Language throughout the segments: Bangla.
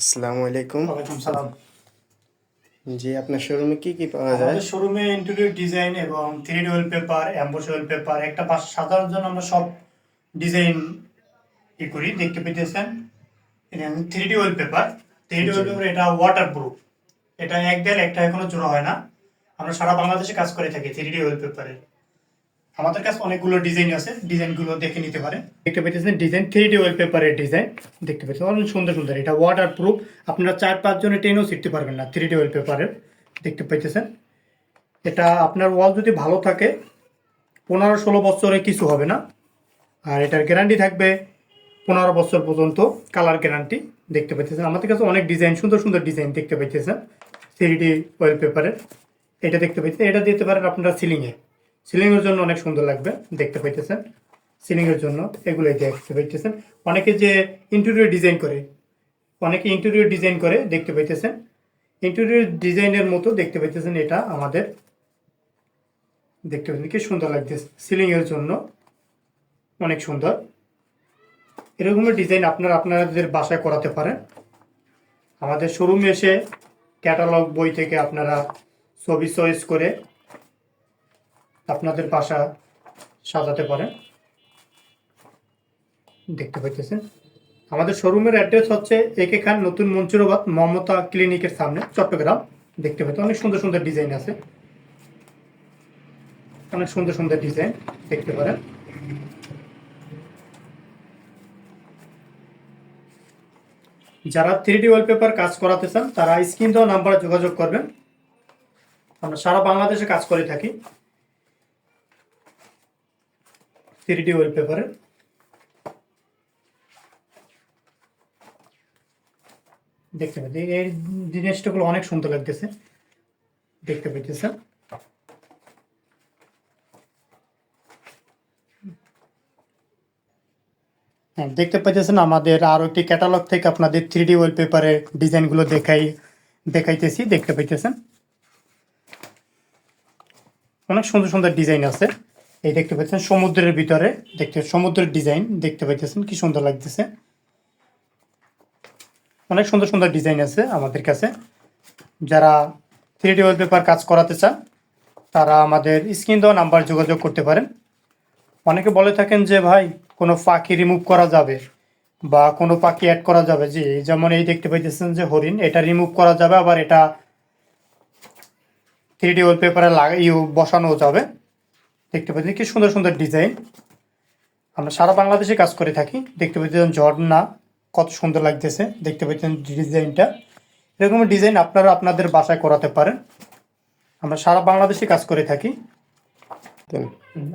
আসসালামু আলাইকুম। ওয়ালাইকুম সালাম। জি আপনার শোরুমে কি কি পাওয়া যায়? আমাদের শোরুমে ইন্টেরিয়র ডিজাইন এবং three wallpaper emboss wallpaper একটা পাশ সাধারণ জন্য আমরা সব ডিজাইন ই করি দেখতে পেতেছেন। Three D wallpaper three D wallpaper এটা ওয়াটার প্রুফ এটা এক দেড় একটা এখনও জোড়া হয় না। আমরা সারা বাংলাদেশে কাজ করে থাকি থ্রি ডি ওয়েল পেপারে আমাদের কাছে অনেকগুলো ডিজাইন আছে ডিজাইনগুলো দেখে নিতে পারে দেখতে পেতেছেন ডিজাইন থ্রি ডি ওয়েল পেপারের ডিজাইন দেখতে পেতেছেন অনেক সুন্দর সুন্দর। এটা ওয়াটার প্রুফ আপনারা চার পাঁচ জনে টেনও শিখতে পারবেন না থ্রি ডি ওয়েল পেপারের দেখতে পাইতেছেন। এটা আপনার ওয়াল যদি ভালো থাকে, পনেরো ষোলো বছরে কিছু হবে না। আর এটার গ্যারান্টি থাকবে পনেরো বছর পর্যন্ত কালার গ্যারান্টি দেখতে পাইতেছেন, আমাদের কাছে অনেক ডিজাইন সুন্দর সুন্দর ডিজাইন দেখতে পাইতেছেন থ্রি ডি ওয়েল পেপারের এটা দেখতে পাইতেছেন, এটা দিতে পারেন আপনারা সিলিংয়ে সিলিংয়ের জন্য অনেক সুন্দর লাগবে, দেখতে পাইতেছেন। সিলিংয়ের জন্য এগুলোই দেখতে পাইতেছেন। অনেকে যে ইন্টেরিয়র ডিজাইন করে, অনেকে ইন্টেরিয়র ডিজাইন করে দেখতে পাইতেছেন। ইন্টেরিয়র ডিজাইনের মতো দেখতে পাইতেছেন এটা আমাদের। দেখতে পাচ্ছেন কি সুন্দর লাগতেছে। সিলিং এর জন্য অনেক সুন্দর। এরকমের ডিজাইন আপনারা আপনাদের বাসায় করাতে পারেন। আমাদের শোরুমে এসে ক্যাটালগ বই থেকে আপনারা ছবি চয়েস করে আপনাদের বাসা সাজাতে পারেন দেখতে পাইতেছেন। আমাদের শোরুমের অ্যাড্রেস হচ্ছে একে খান নতুন মঞ্চুরাবাদ মমতা ক্লিনিকের সামনে, চট্টগ্রাম। দেখতে পাচ্ছেন অনেক সুন্দর সুন্দর ডিজাইন আছে। অনেক সুন্দর সুন্দর ডিজাইন দেখতে পারেন। যারা থ্রি ডি ওয়ালপেপার কাজ করাতে চান, তারা স্ক্রিন দেওয়া নাম্বারে যোগাযোগ করবেন। আমরা সারা বাংলাদেশে কাজ করে থাকি। থ্রি ডি ওয়ালপেপারে দেখতে পাচ্ছি। এই জিনিসটাগুলো অনেক সুন্দর লাগতেছে। দেখতে পাইতেছে হ্যাঁ দেখতে পাইতেছেন আমাদের আরও একটি ক্যাটালগ থেকে আপনাদের থ্রি ডি ওয়েল পেপারের ডিজাইনগুলো দেখাই, দেখাইতেছি। দেখতে পাইতেছেন অনেক সুন্দর সুন্দর ডিজাইন আছে। এই দেখতে পাচ্ছেন সমুদ্রের ভিতরে। দেখতে সমুদ্রের ডিজাইন দেখতে পাইতেছেন, কি সুন্দর লাগতেছে। অনেক সুন্দর সুন্দর ডিজাইন আছে আমাদের কাছে। যারা থ্রি ডি পেপার কাজ করাতে চান, তারা আমাদের স্ক্রিন দেওয়া নাম্বার যোগাযোগ করতে পারেন। অনেকে বলে থাকেন যে, ভাই, কোনো পাখি রিমুভ করা যাবে বা কোনো পাখি অ্যাড করা যাবে। জি, যেমন এই দেখতে পাইতেছেন যে হরিণ, এটা রিমুভ করা যাবে, আবার এটা থ্রি ডি পেপারে লাগা ইউ বসানো যাবে। দেখতে পাচ্ছেন কি সুন্দর সুন্দর ডিজাইন আমরা সারা বাংলাদেশে কাজ করে থাকি। দেখতে পাচ্ছেন ঝর্ণা কত সুন্দর লাগতেছে। দেখতে পাচ্ছেন ডিজাইনটা এরকম ডিজাইন আপনারা আপনাদের বাসায় করাতে পারেন। আমরা সারা বাংলাদেশে কাজ করে থাকি।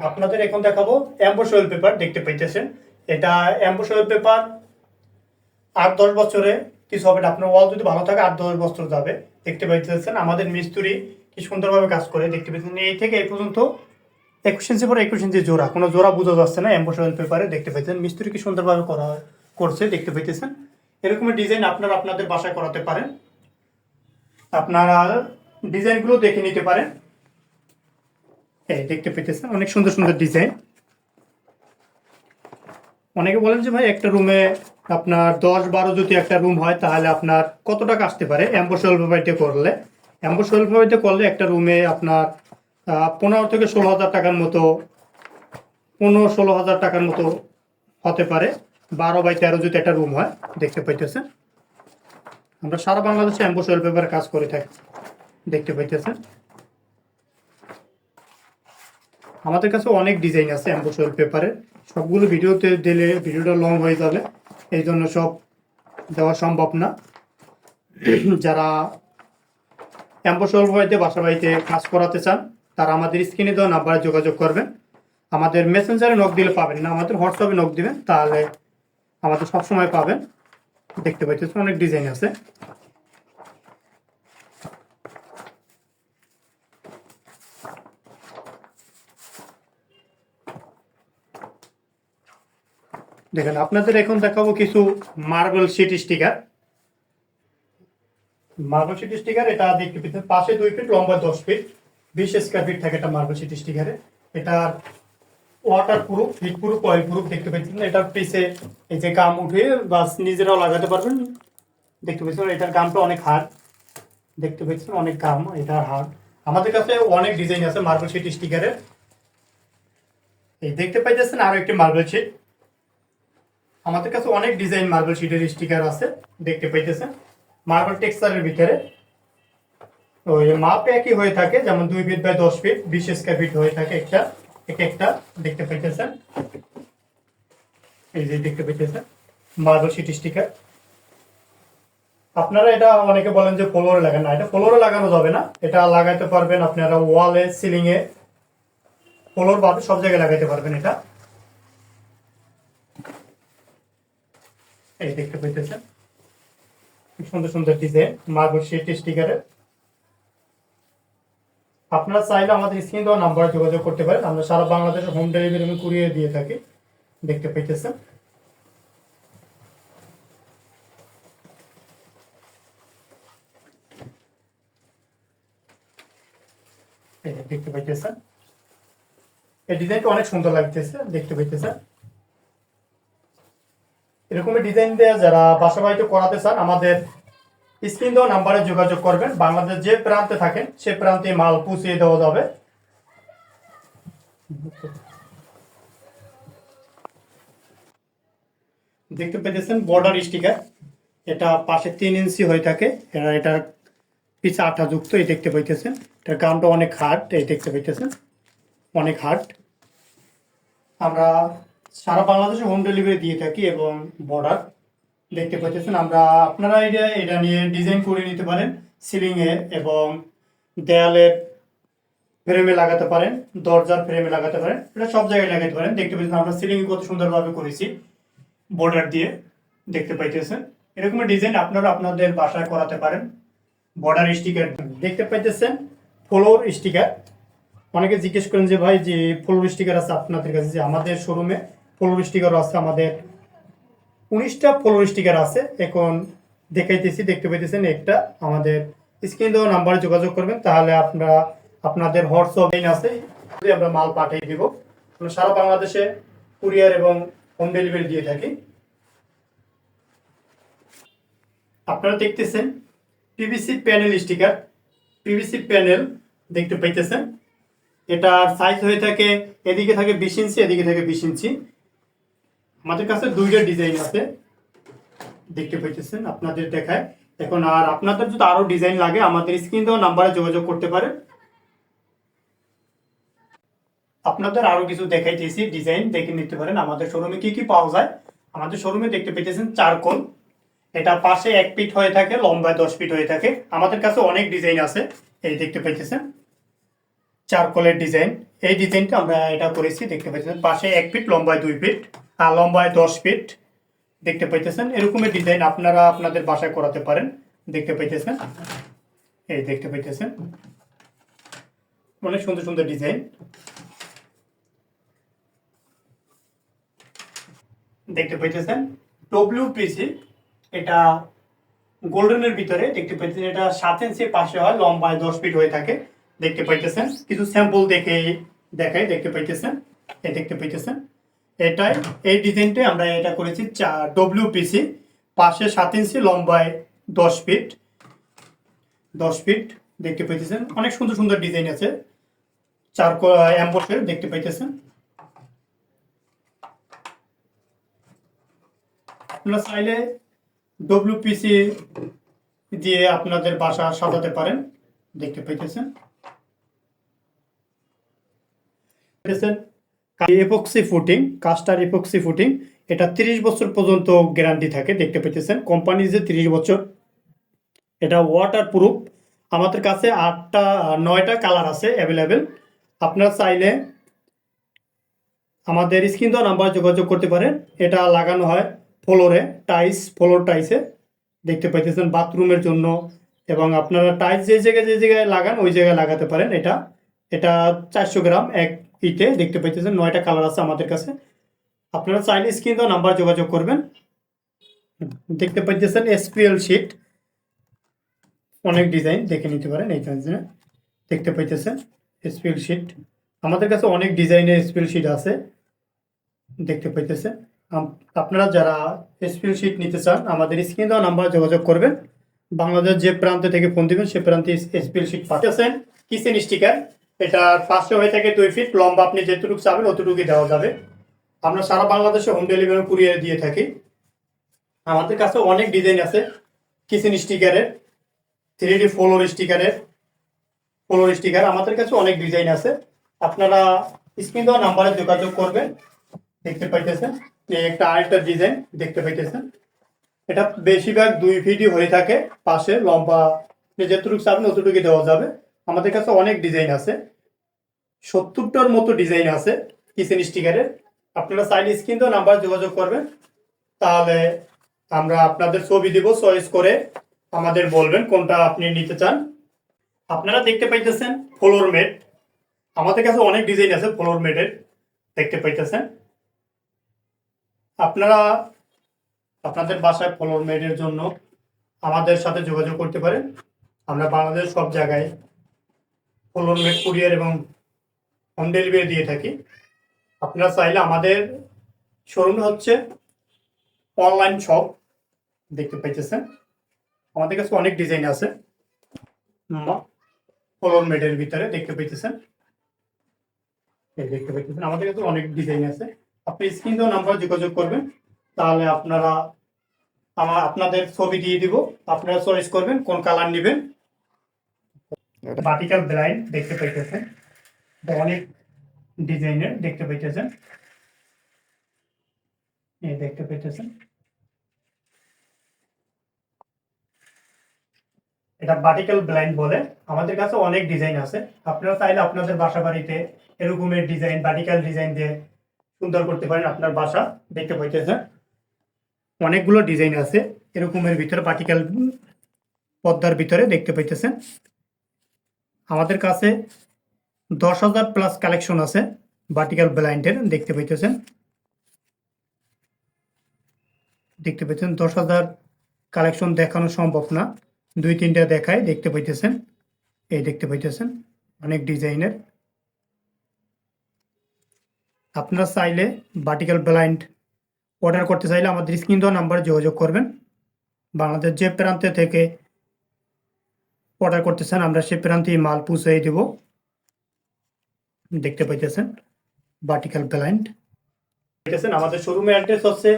আপনাদের এখন দেখাবো অ্যাম্বোস অয়েল পেপার দেখতে পাইতেছেন। এটা অ্যাম্বোস অয়েল পেপার আট দশ বছরে কিছু হবে না। আপনার ওয়াল যদি ভালো থাকে আট দশ বছর যাবে। দেখতে পাইতেছেন আমাদের মিস্ত্রি কি সুন্দরভাবে কাজ করে। দেখতে পাইতেছেন এই থেকে এই পর্যন্ত একুশ ইঞ্চি পরে একুশ ইঞ্চি জোড়া। কোনো জোড়া বোঝা যাচ্ছে না অ্যাম্বোস অয়েল পেপারে দেখতে পাইতেছেন। মিস্ত্রি কি সুন্দরভাবে করা করছে দেখতে পাইতেছেন। এরকমের ডিজাইন আপনারা আপনাদের বাসায় করাতে পারেন। আপনারা ডিজাইনগুলো দেখে নিতে পারেন। এই দেখতে পেতেছেন অনেক সুন্দর সুন্দর ডিজাইন। অনেকে বলেন যে ভাই, একটা রুমে আপনার দশ বারো যদি একটা রুম হয়, তাহলে আপনার কত টাকা আসতে পারে? অ্যাম্বোসল পেপারিতে করলে। অ্যাম্বোসল পেপারিতে করলে একটা রুমে আপনার পনেরো থেকে ষোলো হাজার টাকার মতো, পনেরো ষোলো হাজার টাকার মতো হতে পারে। বারো বাই তেরো যদি একটা রুম হয়, দেখতে পাইতেছেন। আমরা সারা বাংলাদেশে অ্যাম্বোসল পেপারে কাজ করে থাকি, দেখতে পাইতেছেন। আমাদের কাছে অনেক ডিজাইন আছে অ্যাম্বোসয়েল পেপারে সবগুলো ভিডিওতে দিলে ভিডিওটা লং হয়ে যাবে, এই জন্য সব দেওয়া সম্ভব না। যারা অ্যাম্বোসয়েল বাড়িতে বাসা বাড়িতে কাজ করাতে চান তারা আমাদের স্ক্রিনে দেওয়া নাম্বারে যোগাযোগ করবেন। আমাদের মেসেঞ্জারে নক দিলে পাবেন না, আমাদের হোয়াটসঅ্যাপে নক দিবেন, তাহলে আমাদের সবসময় পাবেন। দেখতে পাইতেছেন অনেক ডিজাইন আছে। দেখেন, আপনাদের এখন দেখাবো কিছু marble sheet sticker marble sheet sticker এটা দেখতে পেতেন পাশে দুই ফিট লম্বা দশ ফিট বিশ স্কোয়ার ফিট থাকে এটা মার্বেল শিট স্টিকারে এটা waterproof heatproof oil proof দেখতে পাচ্ছেন এটার পিছে এই যে গাম উঠে বাস নিজেরাও লাগাতে পারবেন। দেখতে পাচ্ছেন এটার গামটা অনেক হার্ড দেখতে পাচ্ছেন, অনেক গাম এটা হার্ড আমাদের কাছে অনেক ডিজাইন আছে মার্বেল শিট স্টিকারের এই দেখতে পাইতেছেন আরও একটি মার্বেল শিট আমাদের কাছে অনেক ডিজাইন মার্বেল শিটের স্টিকার আছে, দেখতে পাইতেছেন। মার্বেল টেক্সচারের ভিতরে। ওই মাপ একই হয়ে থাকে, যেমন দুই ফিট বাই দশ ফিট বিশ স্কোয়ার ফিট হয়ে থাকে একটা, এক একটা, দেখতে পাইতেছেন? এই যে দেখতে পাইতেছেন? মার্বেল শিট স্টিকার আপনারা এটা অনেকে বলেন যে ফ্লোরে লাগান। না, এটা ফ্লোরে লাগানো যাবে না। এটা লাগাইতে পারবেন আপনারা ওয়ালে সিলিং এ ফ্লোর বাদে, সব জায়গায় লাগাইতে পারবেন এটা। এই দেখতে পাইতেছেন? খুব সুন্দর সুন্দর ডিজাইন মার্বেল শিট স্টিকারের আপনারা চাইলে আমাদের স্ক্রিন দেওয়া নাম্বারে যোগাযোগ করতে পারেন। আমরা সারা বাংলাদেশে হোম ডেলিভারি আমি কুরিয়ে দিয়ে থাকি। দেখতে পাইতেছেন। দেখতে পাইতেছেন। এই ডিজাইনটা অনেক সুন্দর লাগতেছে, দেখতে পাইতেছেন। এরকমের ডিজাইন দিয়ে যারা বাসা বাড়িতে করাতে চান, আমাদের স্ক্রিন দেওয়া নাম্বারে যোগাযোগ করবেন। বাংলাদেশ যে প্রান্তে থাকেন, সে প্রান্তে মাল পুষিয়ে দেওয়া যাবে। দেখতে পেতেছেন বর্ডার স্টিকার এটা পাশে তিন ইঞ্চি হয়ে থাকে। এটা এটা পিছে আঠা যুক্ত, এই দেখতে পাইতেছেন। এটার গামটা অনেক হার্ড এই দেখতে পাইতেছেন। অনেক হার্ড আমরা সারা বাংলাদেশে হোম ডেলিভারি দিয়ে থাকি এবং বর্ডার দেখতে পাচ্ছেন, আমরা আপনারা এটা এটা নিয়ে ডিজাইন করে নিতে পারেন সিলিং এ এবং দেয়ালের ফ্রেমে লাগাতে পারেন, দরজার ফ্রেমে লাগাতে পারেন, এটা সব জায়গায় লাগাতে পারেন। দেখতে পাচ্ছেন, আমরা সিলিং কত সুন্দরভাবে করেছি বর্ডার দিয়ে দেখতে পাইতেছেন। এরকম ডিজাইন আপনারা আপনাদের বাসায় করাতে পারেন বর্ডার স্টিকার দেখতে পাইতেছেন ফ্লোর স্টিকার অনেকে জিজ্ঞেস করেন যে, ভাই, যে ফ্লোর স্টিকার আছে আপনাদের কাছে, যে আমাদের শোরুমে ফ্লোর স্টিকারও আছে আমাদের উনিশটা ফ্লোর স্টিকার আছে। এখন দেখাইতেছি, দেখতে পাইতেছেন একটা। আমাদের স্ক্রিন দেওয়া নাম্বারে যোগাযোগ করবেন, তাহলে আপনারা আপনাদের হোয়াটসঅ্যাপ লাইন আছে আমরা মাল পাঠিয়ে দিব। সারা বাংলাদেশে কুরিয়ার এবং হোম ডেলিভারি দিয়ে থাকি। আপনারা দেখতেছেন PVC panel sticker PVC panel দেখতে পাইতেছেন। এটার সাইজ হয়ে থাকে, এদিকে থাকে বিশ ইঞ্চি এদিকে থাকে বিশ ইঞ্চি আমাদের কাছে দুইটা ডিজাইন আছে। দেখতে পাইতেছেন, আপনাদের দেখায়। এখন আর আপনাদের যদি আরও ডিজাইন লাগে, আমাদের স্ক্রিন দেওয়া নাম্বারে যোগাযোগ করতে পারেন। আপনাদের আরও কিছু দেখাইতেছি ডিজাইন দেখে নিতে পারেন। আমাদের শোরুমে কি কি পাওয়া যায়? আমাদের শোরুমে দেখতে পেতেছেন চারকোল। এটা পাশে এক ফিট হয়ে থাকে, লম্বায় দশ ফিট হয়ে থাকে। আমাদের কাছে অনেক ডিজাইন আছে, এই দেখতে পাইতেছেন। চারকোলের ডিজাইন। এই ডিজাইনটা আমরা এটা করেছি, দেখতে পাইতেছেন পাশে এক ফিট, লম্বায় দুই ফিট, আর লম্বায় দশ ফিট, দেখতে পাইতেছেন। এরকমের ডিজাইন আপনারা আপনাদের বাসায় করাতে পারেন, দেখতে পাইতেছেন। এই দেখতে পাইতেছেন। অনেক সুন্দর সুন্দর ডিজাইন। দেখতে পাইতেছেন ডব্লিউ পিসি এটা গোল্ডেনের ভিতরে, দেখতে পাইতেছেন, এটা সাত ইঞ্চি পাশে হয়, লম্বায় দশ ফিট হয়ে থাকে। দেখতে পাইতেছেন। কিছু স্যাম্পল দেখে দেখাই, দেখতে পাইতেছেন? এই দেখতে পাইতেছেন? এটাই, এই ডিজাইনটাই আমরা এটা করেছি ডব্লিউপিসি পাশে সাত ইঞ্চি লম্বায় দশ ফিট দশ ফিট দেখতে পাইতেছেন? অনেক সুন্দর সুন্দর ডিজাইন আছে। চার অ্যাম্বসের দেখতে পাইতেছেন? আপনারা চাইলে ডব্লিউপিসি দিয়ে আপনাদের বাসা সাজাতে পারেন। দেখতে পাইতেছেন? Epoxy footing, caster epoxy footing, এটা তিরিশ বছর পর্যন্ত গ্যারান্টি থাকে, দেখতে পেতেছেন কোম্পানি যে তিরিশ বছর, এটা ওয়াটার প্রুফ আমাদের কাছে আটটা, নয়টা কালার আছে অ্যাভেলেবেল আপনারা চাইলে আমাদের স্ক্রিন দেওয়া নাম্বার যোগাযোগ করতে পারেন। এটা লাগানো হয় ফ্লোরে টাইস ফ্লোর টাইসে দেখতে পাইতেছেন বাথরুমের জন্য। এবং আপনারা টাইস যে জায়গায় যে জায়গায় লাগান, ওই জায়গায় লাগাতে পারেন এটা। এটা চারশো গ্রাম, এক ইটে দেখতে পাইতেছেন নয়টা কালার আছে আমাদের কাছে। আপনারা চাইলে স্ক্রিন দেওয়া নাম্বার যোগাযোগ করবেন। দেখতে পাইতেছেন এসপিএল শিট অনেক ডিজাইন দেখে নিতে পারেন এই ডিজাইনে দেখতে পাইতেছেন এসপিএল শিট আমাদের কাছে অনেক ডিজাইনের এসপিএল শিট আছে। দেখতে পাইতেছেন। আপনারা যারা এসপিএল শিট নিতে চান, আমাদের স্ক্রিন দেওয়া নাম্বার যোগাযোগ করবেন। বাংলাদেশ যে প্রান্ত থেকে ফোন দিবেন, সে প্রান্তে এসপিএল শিট পাঠাচ্ছেন। কিচেন স্টিকার এটা পাঁচশো হয়ে থাকে দুই ফিট লম্বা আপনি যেটুকু চাবেন অতটুকুই দেওয়া যাবে। আমরা সারা বাংলাদেশে হোম ডেলিভারি কুরিয়ার দিয়ে থাকি। আমাদের কাছে অনেক ডিজাইন আছে কিচেন স্টিকারের থ্রি ডি ফ্লোর স্টিকারের ফ্লোর স্টিকার আমাদের কাছে অনেক ডিজাইন আছে। আপনারা স্ক্রিন দেওয়া নাম্বারে যোগাযোগ করবেন, দেখতে পাইতেছেন। একটা আরেকটা ডিজাইন দেখতে পাইতেছেন। এটা বেশিরভাগ দুই ফিটই হয়ে থাকে, পাশে লম্বা যেটুকু চাবেন অতটুকু দেওয়া যাবে। আমাদের কাছে অনেক ডিজাইন আছে। সত্তরটার মতো ডিজাইন আছে কিচেন স্টিকারের। আপনারা চাইলে স্ক্রিন দেওয়া নাম্বার যোগাযোগ করবেন। তাহলে আমরা আপনাদের ছবি দিব চয়েস করে আমাদের বলবেন কোনটা আপনি নিতে চান। আপনারা দেখতে পাইতেছেন ফ্লোর মেট আমাদের কাছে অনেক ডিজাইন আছে ফ্লোর মেটের দেখতে পাইতেছেন। আপনারা আপনাদের বাসায় ফ্লোর মেটের জন্য আমাদের সাথে যোগাযোগ করতে পারেন। আমরা বাংলাদেশ সব জায়গায় ফ্লোর মেট কুরিয়ার এবং হোম ডেলিভারি দিয়ে থাকি। আপনারা চাইলে আমাদের শোরুম হচ্ছে অনলাইন শপ দেখতে পাইতেছেন। আমাদের কাছে অনেক ডিজাইন আছে। ফ্লোর মেটের ভিতরে দেখতে পাইতেছেন। দেখতে পাইতেছেন, আমাদের কাছে অনেক ডিজাইন আছে। আপনি স্ক্রিন দেওয়া নাম্বার যোগাযোগ করবেন, তাহলে আপনারা, আমার, আপনাদের ছবি দিয়ে দিব। আপনারা চয়েস করবেন কোন কালার নেবেন। ভার্টিক্যাল ব্লাইন্ড দেখতে পাইতেছেন। অনেক ডিজাইনের দেখতে পাইতেছেন। দেখতে পাইতেছেন। এটা ভার্টিক্যাল ব্লাইন্ড বলে। আমাদের কাছে অনেক ডিজাইন আছে। আপনারা চাইলে আপনাদের বাসা বাড়িতে এরকমের ডিজাইন ভার্টিক্যাল ডিজাইন দিয়ে সুন্দর করতে পারেন আপনার বাসা। দেখতে পাইতেছেন। অনেকগুলো ডিজাইন আছে। এরকমের ভিতরে ভার্টিক্যাল পর্দার ভিতরে দেখতে পাইতেছেন। আমাদের কাছে দশ হাজার প্লাস কালেকশন আছে ভার্টিক্যাল ব্লাইন্ডের দেখতে পাইতেছেন। দেখতে পাচ্ছেন দশ হাজার কালেকশন দেখানো সম্ভব না। দুই, তিনটা দেখায় দেখতে পাইতেছেন। এই দেখতে পাইতেছেন, অনেক ডিজাইনের। আপনারা চাইলে ভার্টিক্যাল ব্লাইন্ড অর্ডার করতে চাইলে আমাদের স্ক্রিন দেওয়া নাম্বার যোগাযোগ করবেন। বাংলাদেশ যে প্রান্তে থেকে অর্ডার করতে চান আমরা সে প্রান্তেই মাল পৌঁছে দেব। দেখতে পাইতেছেন ভার্টিক্যাল ব্লাইন্ড পাইতেছেন আমাদের শোরুমের অ্যাড্রেস হচ্ছে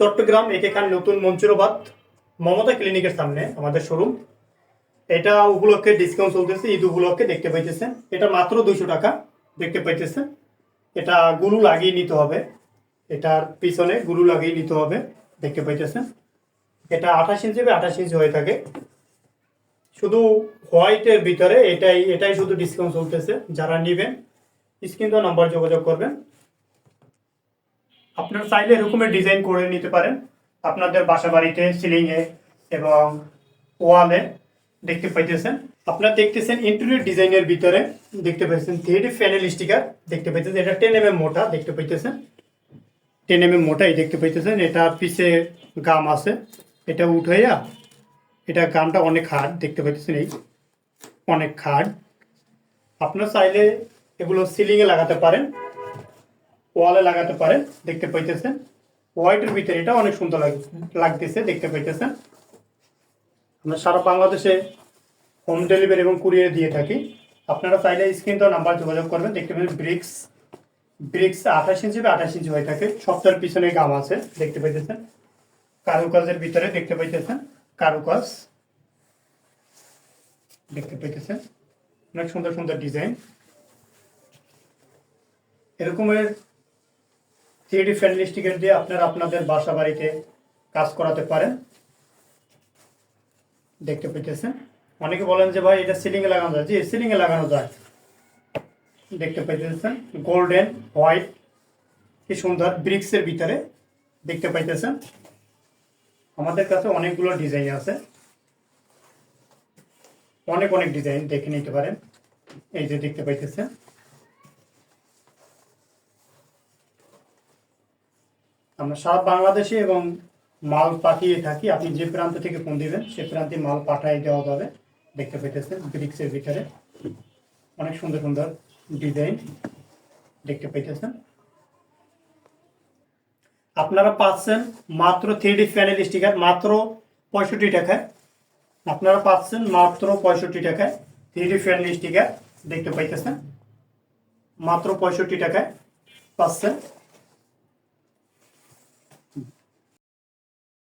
চট্টগ্রাম একেখান নতুন মঞ্চুরবাদ, মমতা ক্লিনিকের সামনে আমাদের শোরুম এটা উপলক্ষে ডিসকাউন্ট চলতেছে, ঈদ উপলক্ষে দেখতে পাইতেছেন। এটা মাত্র দুইশো টাকা, দেখতে পাইতেছেন। এটা গুরু লাগিয়ে নিতে হবে, এটার পিছনে গুরু লাগিয়ে নিতে হবে, দেখতে পাইতেছেন। এটা আঠাশ ইঞ্চি বা আঠাশ ইঞ্চি হয়ে থাকে। শুধু হোয়াইটের ভিতরে এটাই এটাই শুধু ডিসকাউন্ট চলতেছে, যারা নেবেন, স্ক্রিন তো নাম্বার যোগাযোগ করবেন। আপনারা চাইলে এরকমের ডিজাইন করে নিতে পারেন। আপনাদের বাসা বাড়িতে সিলিংয়ে এবং ওয়ালে দেখতে পাইতেছেন। আপনারা দেখতেছেন ইন্টেরিয়র ডিজাইনের ভিতরে দেখতে পাইতেছেন থ্রি প্যানেল স্টিকার দেখতে পাইতেছেন। এটা টেন এম মোটা দেখতে পাইতেছেন। টেন এম মোটাই দেখতে পাইতেছেন। এটা পিছে গাম আছে। এটা উঠাইয়া এটা গামটা অনেক হার্ড দেখতে পাইতেছেন এই অনেক হার্ড আপনারা চাইলে এগুলো সিলিংয়ে লাগাতে পারেন ওয়ালে লাগাতে পারেন, দেখতে পাইতেছেন। হোয়াইটের ভিতরে এটা অনেক সুন্দর লাগ- লাগতেছে, দেখতে পাইতেছেন। আমরা সারা বাংলাদেশে হোম ডেলিভারি এবং কুরিয়ার দিয়ে থাকি। আপনারা চাইলে স্ক্রিন তো নাম্বার যোগাযোগ করবেন, দেখতে পাবেন ব্রিক্স ব্রিক্স আঠাশ ইঞ্চি বা আঠাশ ইঞ্চি হয়ে থাকে। সপ্তাহের পিছনে গাম আছে, দেখতে পাইতেছেন। কারুকাজের ভিতরে দেখতে পাইতেছেন। কারুকাজ দেখতে পাইতেছেন অনেক সুন্দর সুন্দর ডিজাইন। এরকমের থ্রি ফ্রেন্ডলি স্টিকার দিয়ে আপনারা আপনাদের বাসা বাড়িতে কাজ করাতে পারেন। দেখতে পেতেছেন। অনেকে বলেন যে ভাই, এটা সিলিং এ লাগানো যায়। জি, সিলিং এ লাগানো যায়। দেখতে পাইতেছেন গোল্ডেন, হোয়াইট, কি সুন্দর, ব্রিক্সের ভিতরে দেখতে পাইতেছেন আমাদের কাছে অনেকগুলো ডিজাইন আছে। অনেক অনেক ডিজাইন দেখে নিতে পারেন। এই যে দেখতে পাইতেছেন। আমরা সারা বাংলাদেশে এবং মাল পাঠিয়ে থাকি। আপনি যে প্রান্ত থেকে ফোন দিবেন, সে প্রান্তে মাল পাঠিয়ে দেওয়া যাবে। দেখতে পেতেছেন ব্রিক্সের ভিতরে। অনেক সুন্দর সুন্দর ডিজাইন দেখতে পাইতেছেন। আপনারা পাচ্ছেন মাত্র থ্রি ডি প্যানেল স্টিকার মাত্র পঁয়ষট্টি টাকায়। আপনারা পাচ্ছেন মাত্র পঁয়ষট্টি টাকায় থ্রি ডি প্যানেল স্টিকার দেখতে পাইতেছেন। মাত্র পঁয়ষট্টি টাকায় পাচ্ছেন।